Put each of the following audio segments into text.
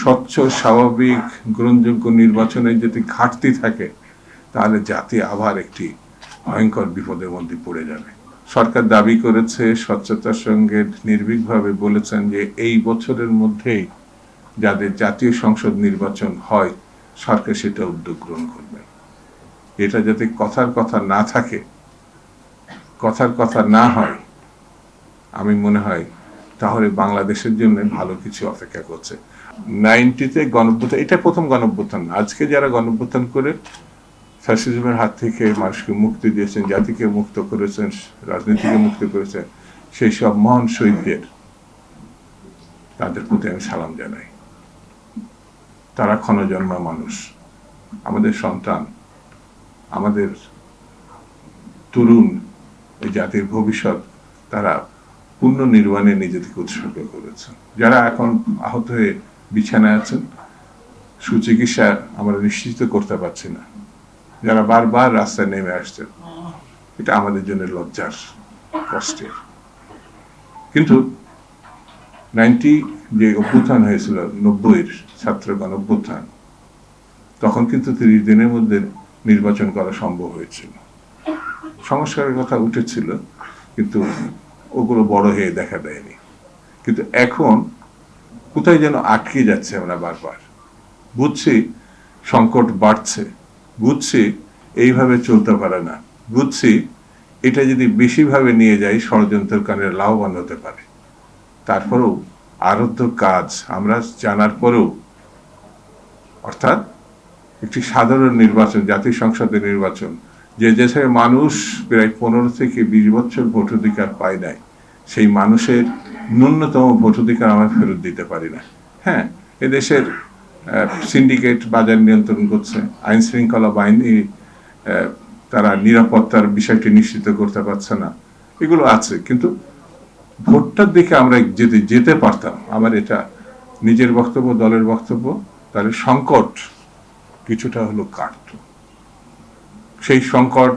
স্বচ্ছ, স্বাভাবিক, গ্রহণযোগ্য নির্বাচনে যদি ঘাটতি থাকে, তাহলে জাতি আবার একটি ভয়ঙ্কর বিপদের মধ্যে পড়ে যাবে। সরকার দাবি করেছে, স্বচ্ছতার সঙ্গে নির্ভীকভাবে বলেছেন যে এই বছরের মধ্যেই যাদের জাতীয় সংসদ নির্বাচন হয়, সরকার সেটা উদ্যোগ গ্রহণ করবে। এটা যাতে কথার কথা না থাকে, কথার কথা না হয়, আমি মনে হয় তাহলে বাংলাদেশের জন্য ভালো কিছু অপেক্ষা করছে। নাইনটিতে গণভ্যুত্থান, এটা প্রথম গণভ্যুত্থান আজকে যারা গণভ্যুত্থান করে, ফ্যাসিজমের হাত থেকে মানুষকে মুক্তি দিয়েছেন, জাতিকে মুক্ত করেছেন, রাজনীতিকে মুক্ত করেছেন, সেই সব মহান শহীদদের, তাদের প্রতি আমি সালাম জানাই। তারা ক্ষণজন্মা মানুষ, আমাদের সন্তান, আমাদের তরুণ, এই জাতির ভবিষ্যৎ, তারা পূর্ণ নির্বাণে নিজেদেরকে উৎসর্গ করেছেন। যারা এখন আহত হয়ে বিছানায় আছেন, সুচিকিৎসা আমরা নিশ্চিত করতে পারছি না। যারা বারবার রাস্তায় নেমে আসছেন, এটা আমাদের জন্য লজ্জার কষ্টের। কিন্তু নাইনটি যে অভ্যুত্থান হয়েছিল, নব্বইয়ের ছাত্রগণ অভ্যুত্থান তখন কিন্তু তিরিশ দিনের মধ্যে নির্বাচন করা সম্ভব হয়েছিল। সংস্কারের কথা উঠেছিল, কিন্তু ওগুলো বড় হয়ে দেখা দেয়নি। কিন্তু এখন কোথায় যেন আটকে যাচ্ছে আমরা বারবার। বুঝছি সংকট বাড়ছে, বুঝছি এইভাবে চলতে পারে না, বুঝছি এটা যদি বেশিভাবে নিয়ে যাই ষড়যন্ত্রকারীরা লাভবান হতে পারে। তারপরেও আরোধ্য কাজ আমরা জানার পরেও, অর্থাৎ একটি সাধারণ নির্বাচন জাতীয় সংসদের নির্বাচন যে দেশের মানুষ প্রায় পনেরো থেকে বিশ বছর ভোটাধিকার পায় নাই, সেই মানুষের ন্যূনতম ভোটাধিকার আমরা ফেরত দিতে পারি না। হ্যাঁ এদেশের সিন্ডিকেট বাজার নিয়ন্ত্রণ করছে আইন শৃঙ্খলা বাহিনী তারা নিরাপত্তার বিষয়টি নিশ্চিত করতে পারছে না, এগুলো আছে। কিন্তু ভোটটার দিকে আমরা যদি যেতে পারতাম, আমার এটা নিজের বক্তব্য, দলের বক্তব্য, তাহলে সংকট কিছুটা হলো কাটত সেই সংকট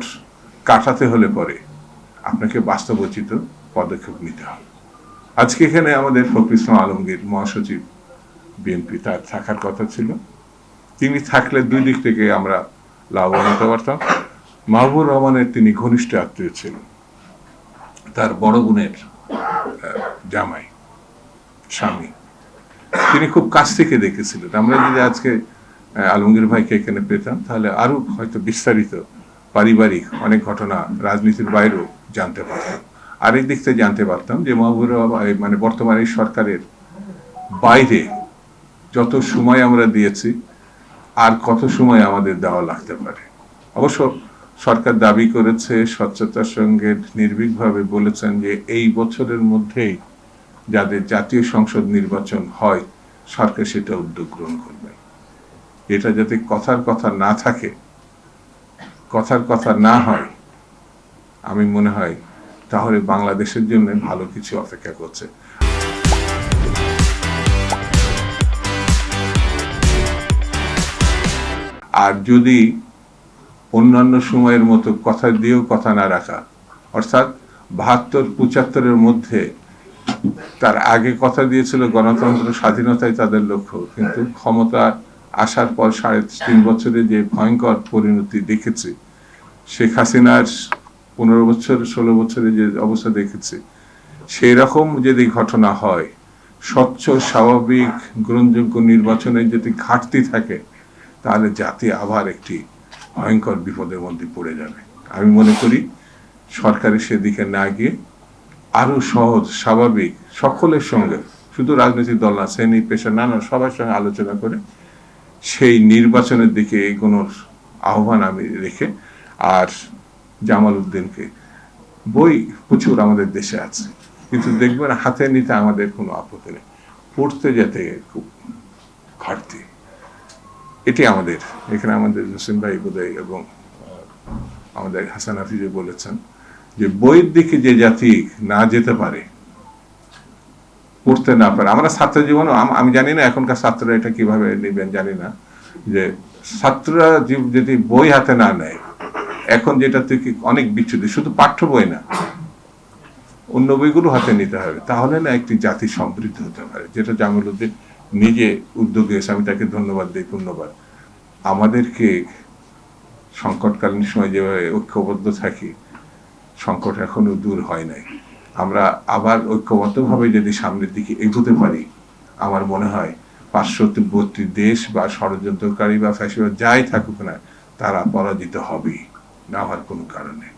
কাটাতে হলে পরে আপনাকে বাস্তবোচিত পদক্ষেপ নিতে হবে। আজকে এখানে আমাদের ফখরুল ইসলাম আলমগীর মহাসচিব বিএনপি তার থাকার কথা ছিল। তিনি থাকলে দুই দিক থেকে আমরা লাভবান হতে পারতাম। মাহবুব রহমানের তিনি ঘনিষ্ঠ আত্মীয় ছিলেন, তার বড় বোনের জামাই, স্বামী। তিনি খুব কাছ থেকে দেখেছিলেন। আমরা যদি আজকে আলমগীর ভাইকে এখানে পেতাম, তাহলে আরও হয়তো বিস্তারিত পারিবারিক অনেক ঘটনা রাজনীতির বাইরেও জানতে পারতাম। আরেক দিক থেকে জানতে পারতাম যে মাহবুব মানে বর্তমানে সরকারের বাইরে যত সময় আমরা দিয়েছি, আর কত সময় আমাদের দেওয়া লাগতে পারে। অবশ্য সরকার দাবি করেছে, স্বচ্ছতার সঙ্গে নির্ভীকভাবে বলেছেন যে এই বছরের মধ্যেই যাদের জাতীয় সংসদ নির্বাচন হয়, সরকার সেটা উদ্যোগ গ্রহণ করবে। এটা যাতে কথার কথা না থাকে, কথার কথা না হয়, আমি মনে হয় তাহলে বাংলাদেশের জন্য ভালো কিছু অপেক্ষা করছে। আর যদি অন্যান্য সময়ের মতো কথা দিয়েও কথা না রাখা, অর্থাৎ বাহাত্তর, পঁচাত্তরের মধ্যে তার আগে কথা দিয়েছিল গণতন্ত্র স্বাধীনতাই তাদের লক্ষ্য, কিন্তু ক্ষমতা আসার পর সাড়ে তিন বছরে যে ভয়ঙ্কর পরিণতি দেখেছি, শেখ হাসিনার পনেরো বছর, ষোলো বছরে যে অবস্থা দেখেছি সেই রকম যদি ঘটনা হয়, স্বচ্ছ, স্বাভাবিক, গ্রহণযোগ্য নির্বাচনের যদি ঘাটতি থাকে, তাহলে জাতি আবার একটি ভয়ঙ্কর বিপদের মধ্যে পড়ে যাবে। আমি মনে করি সরকারের সেদিকে না গিয়ে আরও সহজ, স্বাভাবিক, সকলের সঙ্গে, শুধু রাজনৈতিক দল না, শ্রেণি, পেশা, নানা, সবার সঙ্গে আলোচনা করে সেই নির্বাচনের দিকে এগোনোর আহ্বান আমি রেখে আর জামাল উদ্দিনকে বই প্রচুর আমাদের দেশে আছে। কিন্তু দেখবেন হাতে নিতে আমাদের কোনো আপত্তি নেই। পড়তে যেতে খুব ঘাটতি। এটি আমাদের, এখানে আমাদের জসিম ভাই বোধহয় এবং আমাদের হাসান হাফিজে বলেছেন যে বইয়ের দিকে যে জাতি না যেতে পারে পড়তে না পারে। আমরা ছাত্র জীবন, আমি জানি না এখনকার ছাত্ররা এটা কীভাবে নেবেন, জানি না। যে ছাত্ররা যদি বই হাতে না নেয়, এখন যেটা থেকে অনেক বিচ্ছুতি শুধু পাঠ্য বই না, অন্য বইগুলো হাতে নিতে হবে। তাহলে না একটি জাতি সমৃদ্ধ হতে পারে, যেটা জামিল উদ্দিন নিজে উদ্যোগে এসে আমি তাকে ধন্যবাদ দিই, ধন্যবাদ। আমাদেরকে সংকটকালীন সময় যেভাবে ঐক্যবদ্ধ থাকি, সংকট এখনও দূর হয় নাই। আমরা আবার ঐক্যবদ্ধভাবে যদি সামনের দিকে এগোতে পারি, আমার মনে হয় পার্শ্ববর্তী দেশ বা ষড়যন্ত্রকারী বা ফ্যাসিবাদ যাই থাকুক না তারা পরাজিত হবে না হওয়ার কোনো কারণে